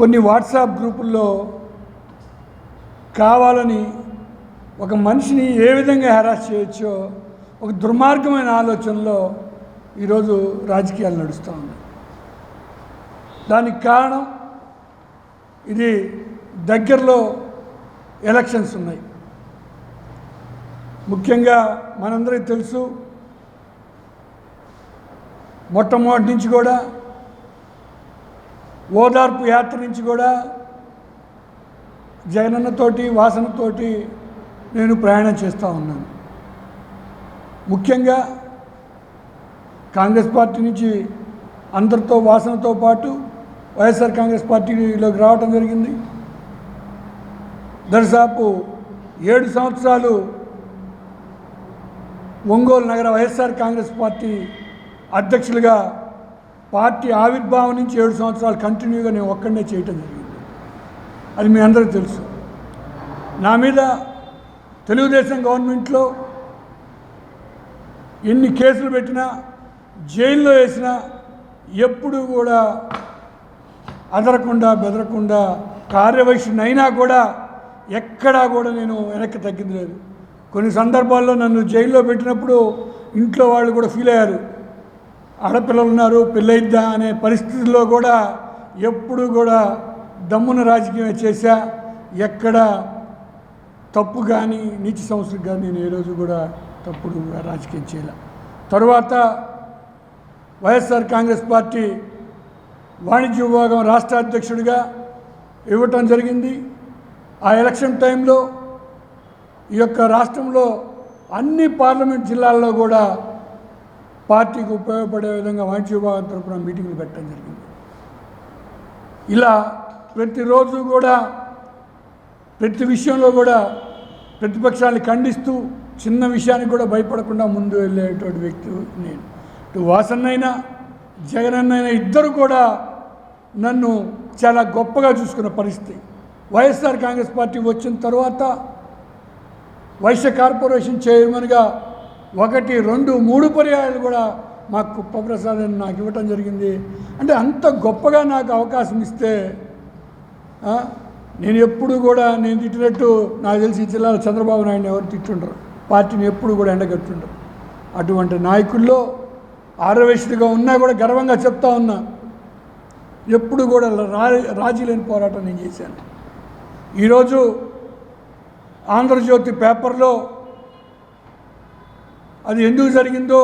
కొన్ని వాట్సాప్ గ్రూపుల్లో కావాలని ఒక మనిషిని ఏ విధంగా హెరాస్ చేయొచ్చో ఒక దుర్మార్గమైన ఆలోచనలో ఈరోజు రాజకీయాలు నడుస్తూ ఉన్నాయి. దానికి కారణం ఇది దగ్గరలో ఎలక్షన్స్ ఉన్నాయి. ముఖ్యంగా మనందరికీ తెలుసు మొట్టమొదటి నుంచి కూడా ఓదార్పు యాత్ర నుంచి కూడా జగనన్నతోటి వాసనతోటి నేను ప్రయాణం చేస్తూ ఉన్నాను. ముఖ్యంగా కాంగ్రెస్ పార్టీ నుంచి అందరితో వాసనతో పాటు వైఎస్ఆర్ కాంగ్రెస్ పార్టీలోకి రావటం జరిగింది. దరిదాపు ఏడు సంవత్సరాలు ఒంగోలు నగర వైఎస్ఆర్ కాంగ్రెస్ పార్టీ అధ్యక్షులుగా పార్టీ ఆవిర్భావం నుంచి ఏడు సంవత్సరాలు కంటిన్యూగా నేను ఒక్కడనే చేయటం జరిగింది. అది మీ అందరికీ తెలుసు. నా మీద తెలుగుదేశం గవర్నమెంట్లో ఎన్ని కేసులు పెట్టినా జైల్లో వేసినా ఎప్పుడు కూడా అదరకుండా బెదరకుండా కార్యవైశ్యునైనా కూడా ఎక్కడా కూడా నేను వెనక్కి తగ్గింది లేదు. కొన్ని సందర్భాల్లో నన్ను జైల్లో పెట్టినప్పుడు ఇంట్లో వాళ్ళు కూడా ఫీల్ అయ్యారు. ఆడపిల్లలు ఉన్నారు పెళ్ళయిద్దా అనే పరిస్థితుల్లో కూడా ఎప్పుడు కూడా దమ్మున రాజకీయం చేశా. ఎక్కడ తప్పు కానీ నీతి సంస్థకు కానీ నేను ఏ రోజు కూడా తప్పుడు రాజకీయం చేయలే. తరువాత వైఎస్ఆర్ కాంగ్రెస్ పార్టీ వాణిజ్య విభాగం రాష్ట్ర అధ్యక్షుడిగా ఇవ్వటం జరిగింది. ఆ ఎలక్షన్ టైంలో ఈ యొక్క రాష్ట్రంలో అన్ని పార్లమెంట్ జిల్లాల్లో కూడా పార్టీకి ఉపయోగపడే విధంగా వాణిజ్య విభాగం తరఫున మీటింగ్లు పెట్టడం జరిగింది. ఇలా ప్రతిరోజు కూడా ప్రతి విషయంలో కూడా ప్రతిపక్షాన్ని ఖండిస్తూ చిన్న విషయానికి కూడా భయపడకుండా ముందు వెళ్ళేటువంటి వ్యక్తి నేను. ఇటు వాసన్నైనా జగనన్నైనా ఇద్దరు కూడా నన్ను చాలా గొప్పగా చూసుకున్న పరిస్థితి. వైఎస్ఆర్ కాంగ్రెస్ పార్టీ వచ్చిన తర్వాత వైశ్య కార్పొరేషన్ చైర్మన్గా ఒకటి రెండు మూడు పర్యాయాలు కూడా మాకు కుప్పప్రసాద్ అని నాకు ఇవ్వటం జరిగింది. అంటే అంత గొప్పగా నాకు అవకాశం ఇస్తే నేను ఎప్పుడు కూడా నేను తిట్టినట్టు నాకు తెలిసి ఈ జిల్లాలో చంద్రబాబు నాయుడు ఎవరు తిట్టుండరు? పార్టీని ఎప్పుడు కూడా ఎండగట్టుండరు అటువంటి నాయకుల్లో ఆరవేశుడిగా ఉన్నా కూడా గర్వంగా చెప్తా ఉన్నా ఎప్పుడు కూడా రా రాజీ లేని పోరాటం నేను చేశాను. ఈరోజు ఆంధ్రజ్యోతి పేపర్లో అది ఎందుకు జరిగిందో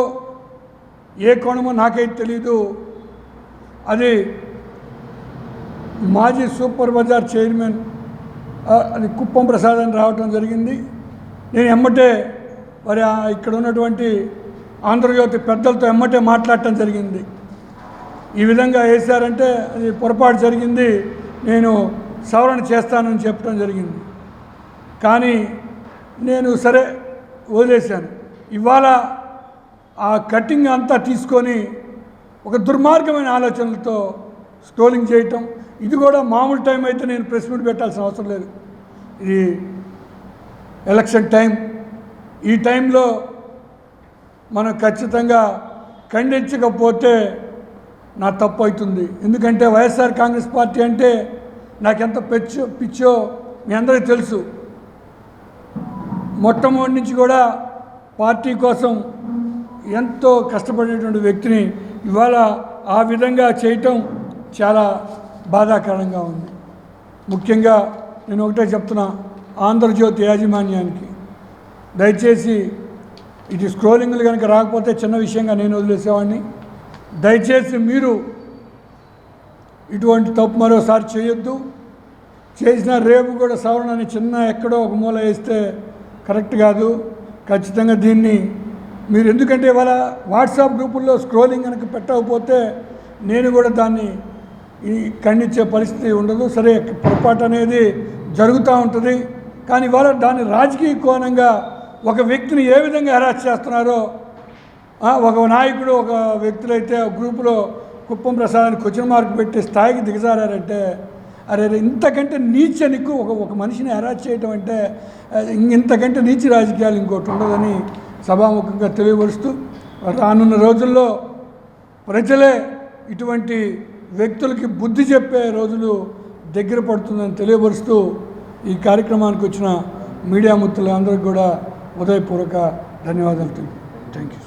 ఏ కోణమో నాకైతే తెలీదు. అది మాజీ సూపర్ బజార్ చైర్మన్ అది కుప్పం ప్రసాద్ అని రావటం జరిగింది. నేను ఎమ్మటే మరి ఇక్కడ ఉన్నటువంటి ఆంధ్రజ్యోతి పెద్దలతో ఎమ్మటే మాట్లాడటం జరిగింది. ఈ విధంగా వేశారంటే అది పొరపాటు జరిగింది. నేను సవరణ చేస్తానని చెప్పడం జరిగింది. కానీ నేను సరే వదిలేశాను. ఇవాళ ఆ కటింగ్ అంతా తీసుకొని ఒక దుర్మార్గమైన ఆలోచనలతో స్క్రోలింగ్ చేయటం ఇది కూడా మామూలు టైం అయితే నేను ప్రెస్ మీట్ పెట్టాల్సిన అవసరం లేదు. ఇది ఎలక్షన్ టైం ఈ టైంలో మనం ఖచ్చితంగా ఖండించకపోతే నా తప్పు అవుతుంది. ఎందుకంటే వైఎస్ఆర్ కాంగ్రెస్ పార్టీ అంటే నాకెంత పిచ్చో పిచ్చో మీ అందరికీ తెలుసు. మొట్టమొదటి నుంచి కూడా పార్టీ కోసం ఎంతో కష్టపడేటువంటి వ్యక్తిని ఇవాళ ఆ విధంగా చేయటం చాలా బాధాకరంగా ఉంది. ముఖ్యంగా నేను ఒకటే చెప్తున్నా ఆంధ్రజ్యోతి యాజమాన్యానికి. దయచేసి ఇది స్క్రోలింగ్లు కనుక రాకపోతే చిన్న విషయంగా నేను వదిలేసేవాడిని. దయచేసి మీరు ఇటువంటి తప్పు మరోసారి చేయొద్దు. చేసిన రేపు కూడా సవరణ అని చిన్న ఎక్కడో ఒక మూల వేస్తే కరెక్ట్ కాదు. ఖచ్చితంగా దీన్ని మీరు ఎందుకంటే ఇవాళ వాట్సాప్ గ్రూపుల్లో స్క్రోలింగ్ కనుక పెట్టకపోతే నేను కూడా దాన్ని ఈ ఖండించే పరిస్థితి ఉండదు. సరే పొరపాటు అనేది జరుగుతూ ఉంటుంది. కానీ ఇవాళ దాన్ని రాజకీయ కోణంగా ఒక వ్యక్తిని ఏ విధంగా హెరాస్ చేస్తున్నారో ఒక నాయకుడు ఒక వ్యక్తులైతే ఒక గ్రూపులో కుప్పం ప్రసాదానికి క్వశ్చన్ మార్క్ పెట్టి స్థాయికి దిగజారంటే అరే ఇంతకంటే నీచ ఒక ఒక మనిషిని హెరాస్ చేయటం అంటే ఇంతకంటే నీచి రాజకీయాలు ఇంకోటి ఉండదని సభాముఖంగా తెలియపరుస్తూ రానున్న రోజుల్లో ప్రజలే ఇటువంటి వ్యక్తులకి బుద్ధి చెప్పే రోజులు దగ్గర పడుతుందని తెలియపరుస్తూ ఈ కార్యక్రమానికి వచ్చిన మీడియా మిత్రులందరికీ కూడా ఉదయపూర్వక ధన్యవాదాలు థ్యాంక్ యూ